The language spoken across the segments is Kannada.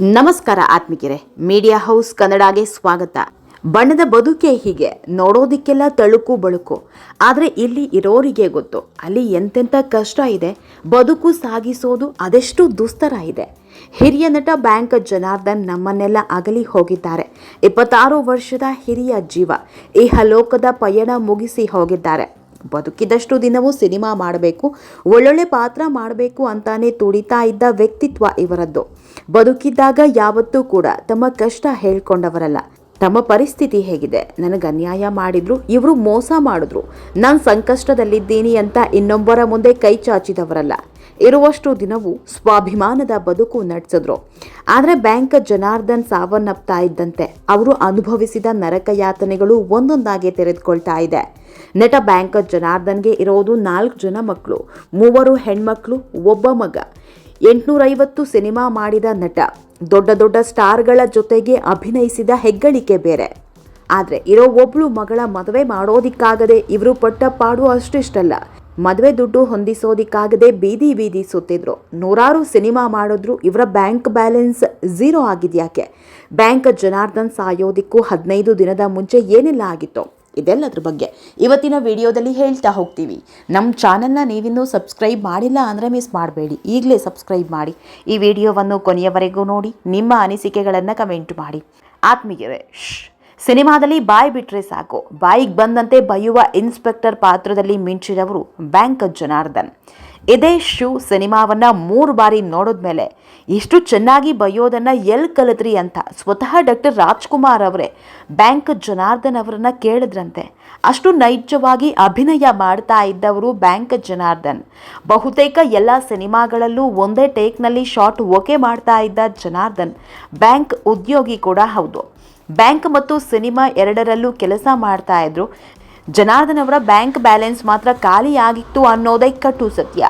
ನಮಸ್ಕಾರ ಆತ್ಮಿಕರೇ. ಮೀಡಿಯಾ ಹೌಸ್ ಕನ್ನಡಗೆ ಸ್ವಾಗತ. ಬಣ್ಣದ ಬದುಕೆ ಹೀಗೆ. ನೋಡೋದಿಕ್ಕೆಲ್ಲ ತಳುಕು ಬಳುಕು. ಆದರೆ ಇಲ್ಲಿ ಇರೋರಿಗೆ ಗೊತ್ತು. ಅಲ್ಲಿ ಎಂತೆಂಥ ಕಷ್ಟ ಇದೆ. ಬದುಕು ಸಾಗಿಸೋದು ಅದೆಷ್ಟು ದುಸ್ತರ ಇದೆ. ಹಿರಿಯ ನಟ ಬ್ಯಾಂಕ್ ಜನಾರ್ದನ್ ನಮ್ಮನ್ನೆಲ್ಲ ಅಗಲಿ ಹೋಗಿದ್ದಾರೆ. ಇಪ್ಪತ್ತಾರು ವರ್ಷದ ಹಿರಿಯ ಜೀವ. ಇಹಲೋಕದ ಪಯಣ ಮುಗಿಸಿ ಹೋಗಿದ್ದಾರೆ. ಬದುಕಿದಷ್ಟು ದಿನವೂ ಸಿನಿಮಾ ಮಾಡಬೇಕು, ಒಳ್ಳೊಳ್ಳೆ ಪಾತ್ರ ಮಾಡಬೇಕು ಅಂತಾನೆ ತುಡಿತಾ ಇದ್ದ ವ್ಯಕ್ತಿತ್ವ ಇವರದ್ದು. ಬದುಕಿದ್ದಾಗ ಯಾವತ್ತೂ ಕೂಡ ತಮ್ಮ ಕಷ್ಟ ಹೇಳ್ಕೊಂಡವರಲ್ಲ. ತಮ್ಮ ಪರಿಸ್ಥಿತಿ ಹೇಗಿದೆ? ನನಗೆ ಅನ್ಯಾಯ ಮಾಡಿದ್ರು, ಇವರು ಮೋಸ ಮಾಡಿದ್ರು. ನಾನು ಸಂಕಷ್ಟದಲ್ಲಿದ್ದೀನಿ ಅಂತ ಇನ್ನೊಬ್ಬರ ಮುಂದೆ ಕೈ ಚಾಚಿದವರಲ್ಲ. ಇರುವಷ್ಟು ದಿನವೂ ಸ್ವಾಭಿಮಾನದ ಬದುಕು ನಡೆಸಿದ್ರು. ಆದರೆ ಬ್ಯಾಂಕ್ ಜನಾರ್ದನ್ ಸಾವನ್ನಪ್ತಾ ಇದ್ದಂತೆ ಅವರು ಅನುಭವಿಸಿದ ನರಕ ಯಾತನೆಗಳು ಒಂದೊಂದಾಗಿ ತೆರೆದುಕೊಳ್ತಾ ಇದೆ. ನಟ ಬ್ಯಾಂಕ್ ಜನಾರ್ದನ್ಗೆ ಇರೋದು ನಾಲ್ಕು ಜನ ಮಕ್ಕಳು, ಮೂವರು ಹೆಣ್ಮಕ್ಳು, ಒಬ್ಬ ಮಗ. ಎಂಟುನೂರೈವತ್ತು ಸಿನಿಮಾ ಮಾಡಿದ ನಟ, ದೊಡ್ಡ ದೊಡ್ಡ ಸ್ಟಾರ್ಗಳ ಜೊತೆಗೆ ಅಭಿನಯಿಸಿದ ಹೆಗ್ಗಳಿಕೆ ಬೇರೆ. ಆದರೆ ಇರೋ ಒಬ್ಳು ಮಗಳ ಮದುವೆ ಮಾಡೋದಿಕ್ಕಾಗದೆ ಇವರು ಪಟ್ಟ ಪಾಡು ಅಷ್ಟಿಷ್ಟಲ್ಲ. ಮದುವೆ ದುಡ್ಡು ಹೊಂದಿಸೋದಿಕ್ಕಾಗದೆ ಬೀದಿ ಬೀದಿ ಸುತ್ತಿದ್ರು. ನೂರಾರು ಸಿನಿಮಾ ಮಾಡಿದ್ರು. ಇವರ ಬ್ಯಾಂಕ್ ಬ್ಯಾಲೆನ್ಸ್ ಝೀರೋ ಆಗಿದ್ಯಾಕೆ? ಬ್ಯಾಂಕ್ ಜನಾರ್ದನ್ ಸಾಯೋದಿಕ್ಕೂ ಹದಿನೈದು ದಿನದ ಮುಂಚೆ ಏನೆಲ್ಲ ಆಗಿತ್ತು? ಇದೆಲ್ಲದ್ರ ಬಗ್ಗೆ ಇವತ್ತಿನ ವಿಡಿಯೋದಲ್ಲಿ ಹೇಳ್ತಾ ಹೋಗ್ತೀವಿ. ನಮ್ಮ ಚಾನಲ್ನ ನೀವಿನ್ನೂ ಸಬ್ಸ್ಕ್ರೈಬ್ ಮಾಡಿಲ್ಲ ಅಂದರೆ ಮಿಸ್ ಮಾಡಬೇಡಿ. ಈಗಲೇ ಸಬ್ಸ್ಕ್ರೈಬ್ ಮಾಡಿ. ಈ ವಿಡಿಯೋವನ್ನು ಕೊನೆಯವರೆಗೂ ನೋಡಿ. ನಿಮ್ಮ ಅನಿಸಿಕೆಗಳನ್ನು ಕಮೆಂಟ್ ಮಾಡಿ. ಆತ್ಮೀಯರೇ, ಶ್ಶ್. ಸಿನಿಮಾದಲ್ಲಿ ಬಾಯಿ ಬಿಟ್ಟರೆ ಸಾಕು. ಬಾಯಿಗೆ ಬಂದಂತೆ ಬೈಯುವ ಇನ್ಸ್ಪೆಕ್ಟರ್ ಪಾತ್ರದಲ್ಲಿ ಮಿಂಚಿದವರು ಬ್ಯಾಂಕ್ ಜನಾರ್ದನ್. ಇದೇ ಶೂ ಸಿನಿಮಾವನ್ನ ಮೂರು ಬಾರಿ ನೋಡಿದ್ಮೇಲೆ ಇಷ್ಟು ಚೆನ್ನಾಗಿ ಬೈಯೋದನ್ನು ಎಲ್ಲಿ ಕಲಿತ್ರಿ ಅಂತ ಸ್ವತಃ ಡಾಕ್ಟರ್ ರಾಜ್ಕುಮಾರ್ ಅವರೇ ಬ್ಯಾಂಕ್ ಜನಾರ್ದನ್ ಅವರನ್ನು ಕೇಳಿದ್ರಂತೆ. ಅಷ್ಟು ನೈಜವಾಗಿ ಅಭಿನಯ ಮಾಡ್ತಾ ಇದ್ದವರು ಬ್ಯಾಂಕ್ ಜನಾರ್ದನ್. ಬಹುತೇಕ ಎಲ್ಲ ಸಿನಿಮಾಗಳಲ್ಲೂ ಒಂದೇ ಟೇಕ್ನಲ್ಲಿ ಶಾಟ್ ಓಕೆ ಮಾಡ್ತಾ ಇದ್ದ ಜನಾರ್ದನ್ ಬ್ಯಾಂಕ್ ಉದ್ಯೋಗಿ ಕೂಡ ಹೌದು. ಬ್ಯಾಂಕ್ ಮತ್ತು ಸಿನಿಮಾ ಎರಡರಲ್ಲೂ ಕೆಲಸ ಮಾಡ್ತಾ ಇದ್ರು. ಜನಾರ್ದನ್ ಅವರ ಬ್ಯಾಂಕ್ ಬ್ಯಾಲೆನ್ಸ್ ಮಾತ್ರ ಖಾಲಿಯಾಗಿತ್ತು ಅನ್ನೋದೇ ಕಟು ಸತ್ಯ.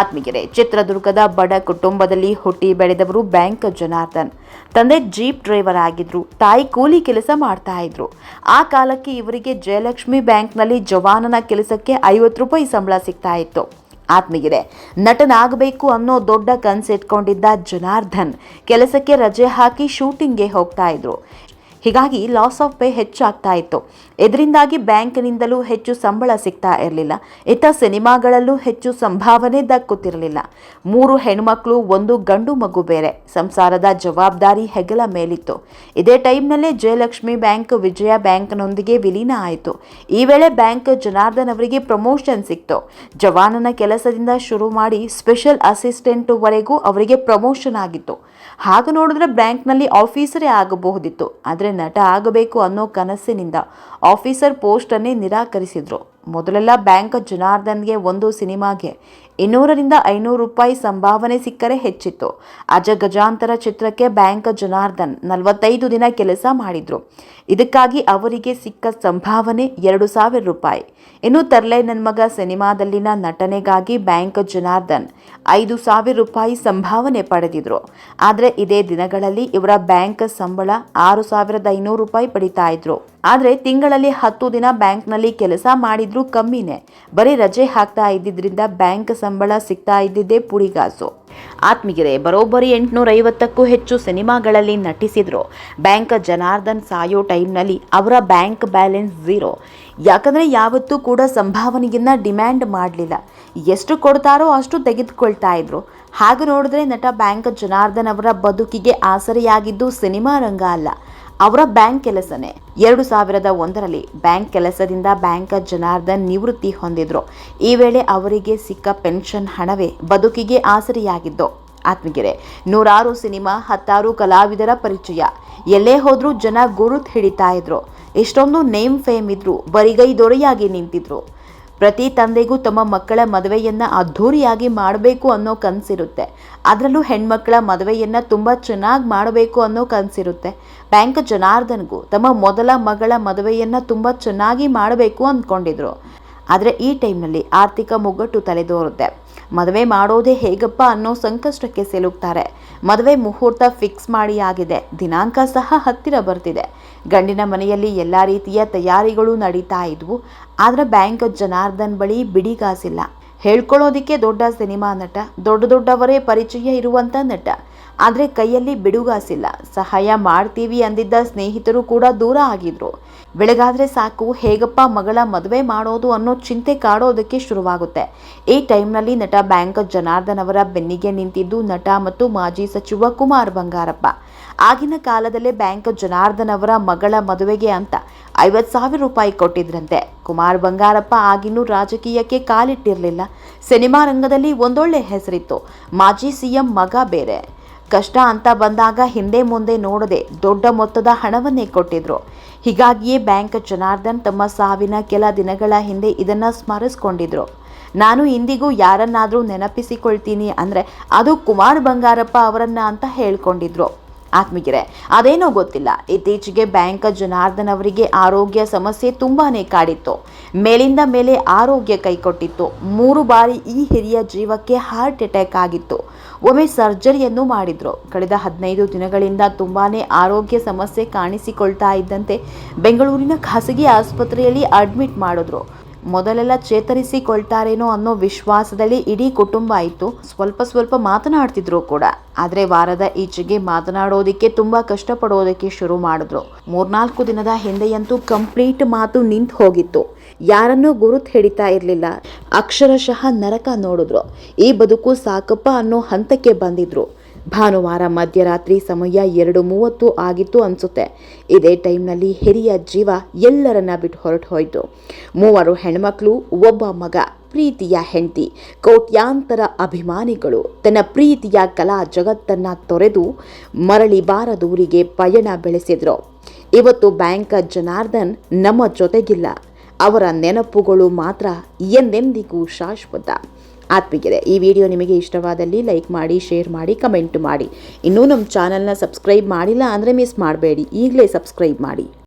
ಆತ್ಮಗೆರೆ ಚಿತ್ರದುರ್ಗದ ಬಡ ಕುಟುಂಬದಲ್ಲಿ ಹುಟ್ಟಿ ಬೆಳೆದವರು ಬ್ಯಾಂಕ್ ಜನಾರ್ದನ್. ತಂದೆ ಜೀಪ್ ಡ್ರೈವರ್ ಆಗಿದ್ರು, ತಾಯಿ ಕೂಲಿ ಕೆಲಸ ಮಾಡ್ತಾ ಇದ್ರು. ಆ ಕಾಲಕ್ಕೆ ಇವರಿಗೆ ಜಯಲಕ್ಷ್ಮಿ ಬ್ಯಾಂಕ್ನಲ್ಲಿ ಜವಾನನ ಕೆಲಸಕ್ಕೆ ಐವತ್ತು ರೂಪಾಯಿ ಸಂಬಳ ಸಿಗ್ತಾ ಇತ್ತು. ಆತ್ಮೀಯರೇ, ನಟನಾಗಬೇಕು ಅನ್ನೋ ದೊಡ್ಡ ಕನಸಿಟ್ಕೊಂಡಿದ್ದ ಜನಾರ್ದನ್ ಕೆಲಸಕ್ಕೆ ರಜೆ ಹಾಕಿ ಶೂಟಿಂಗ್ಗೆ ಹೋಗ್ತಾ ಇದ್ರು. ಹೀಗಾಗಿ ಲಾಸ್ ಆಫ್ ಪೇ ಹೆಚ್ಚಾಗ್ತಾ ಇತ್ತು. ಇದರಿಂದಾಗಿ ಬ್ಯಾಂಕ್ನಿಂದಲೂ ಹೆಚ್ಚು ಸಂಬಳ ಸಿಗ್ತಾ ಇರಲಿಲ್ಲ. ಇತ್ತ ಸಿನಿಮಾಗಳಲ್ಲೂ ಹೆಚ್ಚು ಸಂಭಾವನೆ ದಕ್ಕುತ್ತಿರಲಿಲ್ಲ. ಮೂರು ಹೆಣ್ಮಕ್ಳು, ಒಂದು ಗಂಡು ಮಗು ಬೇರೆ. ಸಂಸಾರದ ಜವಾಬ್ದಾರಿ ಹೆಗಲ ಮೇಲಿತ್ತು. ಇದೇ ಟೈಮ್ನಲ್ಲೇ ಜಯಲಕ್ಷ್ಮಿ ಬ್ಯಾಂಕ್ ವಿಜಯ ಬ್ಯಾಂಕ್ನೊಂದಿಗೆ ವಿಲೀನ ಆಯಿತು. ಈ ವೇಳೆ ಬ್ಯಾಂಕ್ ಜನಾರ್ದನ್ ಅವರಿಗೆ ಪ್ರಮೋಷನ್ ಸಿಕ್ತು. ಜವಾನನ ಕೆಲಸದಿಂದ ಶುರು ಮಾಡಿ ಸ್ಪೆಷಲ್ ಅಸಿಸ್ಟೆಂಟ್ವರೆಗೂ ಅವರಿಗೆ ಪ್ರಮೋಷನ್ ಆಗಿತ್ತು. ಹಾಗೆ ನೋಡಿದ್ರೆ ಬ್ಯಾಂಕ್ನಲ್ಲಿ ಆಫೀಸರೇ ಆಗಬಹುದಿತ್ತು. ಆದರೆ ನಟ ಆಗಬೇಕು ಅನ್ನೋ ಕನಸಿನಿಂದ ಆಫೀಸರ್ ಪೋಸ್ಟನ್ನೇ ನಿರಾಕರಿಸಿದ್ರು. ಮೊದಲೆಲ್ಲ ಬ್ಯಾಂಕ್ ಜನಾರ್ದನ್ಗೆ ಒಂದು ಸಿನಿಮಾಗೆ ಇನ್ನೂರರಿಂದ ಐನೂರು ರೂಪಾಯಿ ಸಂಭಾವನೆ ಸಿಕ್ಕರೆ ಹೆಚ್ಚಿತ್ತು. ಅಜ ಗಜಾಂತರ ಚಿತ್ರಕ್ಕೆ ಬ್ಯಾಂಕ್ ಜನಾರ್ದನ್ ನಲವತ್ತೈದು ದಿನ ಕೆಲಸ ಮಾಡಿದ್ರು. ಇದಕ್ಕಾಗಿ ಅವರಿಗೆ ಸಿಕ್ಕ ಸಂಭಾವನೆ ಎರಡು ಸಾವಿರ ರೂಪಾಯಿ. ಇನ್ನು ತರ್ಲೆ ನನ್ನ ಮಗ ಸಿನಿಮಾದಲ್ಲಿನ ನಟನೆಗಾಗಿ ಬ್ಯಾಂಕ್ ಜನಾರ್ದನ್ ಐದು ಸಾವಿರ ರೂಪಾಯಿ ಸಂಭಾವನೆ ಪಡೆದಿದ್ರು. ಆದರೆ ಇದೇ ದಿನಗಳಲ್ಲಿ ಇವರ ಬ್ಯಾಂಕ್ ಸಂಬಳ ಆರು ಸಾವಿರದ ಐನೂರು ರೂಪಾಯಿ ಪಡಿತಾ ಇದ್ರು. ಆದರೆ ತಿಂಗಳಲ್ಲಿ ಹತ್ತು ದಿನ ಬ್ಯಾಂಕ್ನಲ್ಲಿ ಕೆಲಸ ಮಾಡಿದ್ರು ಕಮ್ಮಿನೇ. ಬರೀ ರಜೆ ಹಾಕ್ತಾ ಇದ್ದಿದ್ರಿಂದ ಬ್ಯಾಂಕ್ ಸಂಬಳ ಸಿಗ್ತಾ ಇದ್ದಿದ್ದೇ ಪುಡಿಗಾಸು. ಆತ್ಮೀಯರೇ, ಬರೋಬ್ಬರಿ ಎಂಟುನೂರ ಐವತ್ತಕ್ಕೂ ಹೆಚ್ಚು ಸಿನಿಮಾಗಳಲ್ಲಿ ನಟಿಸಿದ್ರು. ಬ್ಯಾಂಕ್ ಜನಾರ್ದನ್ ಸಾಯೋ ಟೈಮ್ನಲ್ಲಿ ಅವರ ಬ್ಯಾಂಕ್ ಬ್ಯಾಲೆನ್ಸ್ ಝೀರೋ. ಯಾಕಂದರೆ ಯಾವತ್ತೂ ಕೂಡ ಸಂಭಾವನೆಯನ್ನ ಡಿಮ್ಯಾಂಡ್ ಮಾಡಲಿಲ್ಲ. ಎಷ್ಟು ಕೊಡ್ತಾರೋ ಅಷ್ಟು ತೆಗೆದುಕೊಳ್ತಾ ಇದ್ರು. ಹಾಗೆ ನೋಡಿದ್ರೆ ನಟ ಬ್ಯಾಂಕ್ ಜನಾರ್ದನ್ ಅವರ ಬದುಕಿಗೆ ಆಸರೆಯಾಗಿದ್ದು ಸಿನಿಮಾ ರಂಗ ಅಲ್ಲ. ಅವರ ಬ್ಯಾಂಕ್ ಕೆಲಸನೇ. ಎರಡು ಸಾವಿರದ ಒಂದರಲ್ಲಿ ಬ್ಯಾಂಕ್ ಕೆಲಸದಿಂದ ಬ್ಯಾಂಕ್ ಜನಾರ್ದನ್ ನಿವೃತ್ತಿ ಹೊಂದಿದ್ರು. ಈ ವೇಳೆ ಅವರಿಗೆ ಸಿಕ್ಕ ಪೆನ್ಷನ್ ಹಣವೇ ಬದುಕಿಗೆ ಆಸರೆಯಾಗಿದ್ದು ಆತ್ಮಗೆರೆ ನೂರಾರು ಸಿನಿಮಾ, ಹತ್ತಾರು ಕಲಾವಿದರ ಪರಿಚಯ. ಎಲ್ಲೇ ಹೋದ್ರೂ ಜನ ಗುರುತ್ ಹಿಡಿತಾ ಇದ್ರು. ಇಷ್ಟೊಂದು ನೇಮ್ ಫೇಮ್ ಇದ್ರು, ಬರಿಗೈ ದೊರೆಯಾಗಿ ನಿಂತಿದ್ರು. ಪ್ರತಿ ತಂದೆಗೂ ತಮ್ಮ ಮಕ್ಕಳ ಮದುವೆಯನ್ನು ಅದ್ಧೂರಿಯಾಗಿ ಮಾಡಬೇಕು ಅನ್ನೋ ಕನಸಿರುತ್ತೆ. ಅದರಲ್ಲೂ ಹೆಣ್ಮಕ್ಕಳ ಮದುವೆಯನ್ನು ತುಂಬ ಚೆನ್ನಾಗಿ ಮಾಡಬೇಕು ಅನ್ನೋ ಕನಸಿರುತ್ತೆ. ಬ್ಯಾಂಕ್ ಜನಾರ್ದನ್ಗೂ ತಮ್ಮ ಮೊದಲ ಮಗಳ ಮದುವೆಯನ್ನು ತುಂಬ ಚೆನ್ನಾಗಿ ಮಾಡಬೇಕು ಅಂದ್ಕೊಂಡಿದ್ರು ಆದರೆ ಈ ಟೈಮ್ನಲ್ಲಿ ಆರ್ಥಿಕ ಮುಗ್ಗಟ್ಟು ತಲೆದೋರುತ್ತೆ. ಮದುವೆ ಮಾಡೋದೇ ಹೇಗಪ್ಪ ಅನ್ನೋ ಸಂಕಷ್ಟಕ್ಕೆ ಸಿಲುಕ್ತಾರೆ. ಮದುವೆ ಮುಹೂರ್ತ ಫಿಕ್ಸ್ ಮಾಡಿ ಆಗಿದೆ. ದಿನಾಂಕ ಸಹ ಹತ್ತಿರ ಬರ್ತಿದೆ. ಗಂಡಿನ ಮನೆಯಲ್ಲಿ ಎಲ್ಲ ರೀತಿಯ ತಯಾರಿಗಳು ನಡೀತಾ ಇದ್ವು. ಆದರೆ ಬ್ಯಾಂಕ್ ಜನಾರ್ದನ್ ಬಳಿ ಬಿಡಿಗಾಸಿಲ್ಲ ಹೇಳ್ಕೊಳ್ಳೋದಿಕ್ಕೆ ದೊಡ್ಡ ಸಿನಿಮಾ ನಟ, ದೊಡ್ಡ ದೊಡ್ಡವರೇ ಪರಿಚಯ ಇರುವಂಥ ನಟ. ಆದರೆ ಕೈಯಲ್ಲಿ ಬಿಡುಗಾಸಿಲ್ಲ. ಸಹಾಯ ಮಾಡ್ತೀವಿ ಅಂದಿದ್ದ ಸ್ನೇಹಿತರು ಕೂಡ ದೂರ ಆಗಿದ್ರು. ಬೆಳಗಾದ್ರೆ ಸಾಕು, ಹೇಗಪ್ಪ ಮಗಳ ಮದುವೆ ಮಾಡೋದು ಅನ್ನೋ ಚಿಂತೆ ಕಾಡೋದಕ್ಕೆ ಶುರುವಾಗುತ್ತೆ. ಈ ಟೈಮ್ನಲ್ಲಿ ನಟ ಬ್ಯಾಂಕ್ ಜನಾರ್ದನ್ ಅವರ ಬೆನ್ನಿಗೆ ನಿಂತಿದ್ದು ನಟ ಮತ್ತು ಮಾಜಿ ಸಚಿವ ಕುಮಾರ್ ಬಂಗಾರಪ್ಪ. ಆಗಿನ ಕಾಲದಲ್ಲೇ ಬ್ಯಾಂಕ್ ಜನಾರ್ದನ್ ಅವರ ಮಗಳ ಮದುವೆಗೆ ಅಂತ ಐವತ್ತು ಸಾವಿರ ರೂಪಾಯಿ ಕೊಟ್ಟಿದ್ರಂತೆ. ಕುಮಾರ್ ಬಂಗಾರಪ್ಪ ಆಗಿನ್ನೂ ರಾಜಕೀಯಕ್ಕೆ ಕಾಲಿಟ್ಟಿರಲಿಲ್ಲ. ಸಿನಿಮಾ ರಂಗದಲ್ಲಿ ಒಂದೊಳ್ಳೆ ಹೆಸರಿತ್ತು. ಮಾಜಿ ಸಿಎಂ ಮಗ ಬೇರೆ. ಕಷ್ಟ ಅಂತ ಬಂದಾಗ ಹಿಂದೆ ಮುಂದೆ ನೋಡದೆ ದೊಡ್ಡ ಮೊತ್ತದ ಹಣವನ್ನೇ ಕೊಟ್ಟಿದ್ರು. ಹೀಗಾಗಿಯೇ ಬ್ಯಾಂಕ್ ಜನಾರ್ದನ್ ತಮ್ಮ ಸಾವಿನ ಕೆಲ ದಿನಗಳ ಹಿಂದೆ ಇದನ್ನು ಸ್ಮರಿಸ್ಕೊಂಡಿದ್ರು. ನಾನು ಇಂದಿಗೂ ಯಾರನ್ನಾದರೂ ನೆನಪಿಸಿಕೊಳ್ತೀನಿ ಅಂದರೆ ಅದು ಕುಮಾರ್ ಬಂಗಾರಪ್ಪ ಅವರನ್ನ ಅಂತ ಹೇಳ್ಕೊಂಡಿದ್ರು. ಆತ್ಮೀಗೆರೆ ಅದೇನೋ ಗೊತ್ತಿಲ್ಲ. ಇತ್ತೀಚೆಗೆ ಬ್ಯಾಂಕ್ ಜನಾರ್ದನ್ ಅವರಿಗೆ ಆರೋಗ್ಯ ಸಮಸ್ಯೆ ತುಂಬಾನೇ ಕಾಡಿತ್ತು. ಮೇಲಿಂದ ಮೇಲೆ ಆರೋಗ್ಯ ಕೈಕೊಟ್ಟಿತ್ತು. ಮೂರು ಬಾರಿ ಈ ಹಿರಿಯ ಜೀವಕ್ಕೆ ಹಾರ್ಟ್ ಅಟ್ಯಾಕ್ ಆಗಿತ್ತು. ಒಮ್ಮೆ ಸರ್ಜರಿಯನ್ನು ಮಾಡಿದ್ರು. ಕಳೆದ ಹದಿನೈದು ದಿನಗಳಿಂದ ತುಂಬಾನೇ ಆರೋಗ್ಯ ಸಮಸ್ಯೆ ಕಾಣಿಸಿಕೊಳ್ತಾ ಇದ್ದಂತೆ ಬೆಂಗಳೂರಿನ ಖಾಸಗಿ ಆಸ್ಪತ್ರೆಯಲ್ಲಿ ಅಡ್ಮಿಟ್ ಮಾಡಿದ್ರು. ಮೊದಲೆಲ್ಲ ಚೇತರಿಸಿಕೊಳ್ತಾರೇನೋ ಅನ್ನೋ ವಿಶ್ವಾಸದಲ್ಲಿ ಇಡೀ ಕುಟುಂಬ ಇತ್ತು ಸ್ವಲ್ಪ ಸ್ವಲ್ಪ ಮಾತನಾಡ್ತಿದ್ರು ಕೂಡ. ಆದರೆ ವಾರದ ಈಚೆಗೆ ಮಾತನಾಡೋದಕ್ಕೆ ತುಂಬ ಕಷ್ಟಪಡೋದಕ್ಕೆ ಶುರು ಮಾಡಿದ್ರು. ಮೂರ್ನಾಲ್ಕು ದಿನದ ಹಿಂದೆಯಂತೂ ಕಂಪ್ಲೀಟ್ ಮಾತು ನಿಂತು ಹೋಗಿತ್ತು. ಯಾರನ್ನೂ ಗುರುತು ಹಿಡಿತಾ ಇರಲಿಲ್ಲ. ಅಕ್ಷರಶಃ ನರಕ ನೋಡಿದ್ರು. ಈ ಬದುಕು ಸಾಕಪ್ಪ ಅನ್ನೋ ಹಂತಕ್ಕೆ ಬಂದಿದ್ರು. ಭಾನುವಾರ ಮಧ್ಯರಾತ್ರಿ ಸಮಯ ಎರಡು ಮೂವತ್ತು ಆಗಿತ್ತು ಅನಿಸುತ್ತೆ. ಇದೇ ಟೈಮ್ನಲ್ಲಿ ಹಿರಿಯ ಜೀವ ಎಲ್ಲರನ್ನ ಬಿಟ್ಟು ಹೊರಟು ಹೋಯಿತು. ಮೂವರು ಹೆಣ್ಮಕ್ಳು, ಒಬ್ಬ ಮಗ, ಪ್ರೀತಿಯ ಹೆಂಡತಿ, ಕೋಟ್ಯಾಂತರ ಅಭಿಮಾನಿಗಳು ತನ್ನ ಪ್ರೀತಿಯ ಕಲಾ ಜಗತ್ತನ್ನು ತೊರೆದು ಮರಳಿ ಬಾರದೂರಿಗೆ ಪಯಣ ಬೆಳೆಸಿದರು. ಇವತ್ತು ಬ್ಯಾಂಕ ಜನಾರ್ದನ್ ನಮ್ಮ ಜೊತೆಗಿಲ್ಲ. ಅವರ ನೆನಪುಗಳು ಮಾತ್ರ ಎಂದೆಂದಿಗೂ ಶಾಶ್ವತ. ಆತ್ಮಿಗಿದೆ ಈ ವಿಡಿಯೋ ನಿಮಗೆ ಇಷ್ಟವಾದಲ್ಲಿ ಲೈಕ್ ಮಾಡಿ, ಶೇರ್ ಮಾಡಿ, ಕಮೆಂಟ್ ಮಾಡಿ. ಇನ್ನೂ ನಮ್ಮ ಚಾನಲ್ನ ಸಬ್ಸ್ಕ್ರೈಬ್ ಮಾಡಿಲ್ಲ ಅಂದರೆ ಮಿಸ್ ಮಾಡಬೇಡಿ. ಈಗಲೇ ಸಬ್ಸ್ಕ್ರೈಬ್ ಮಾಡಿ.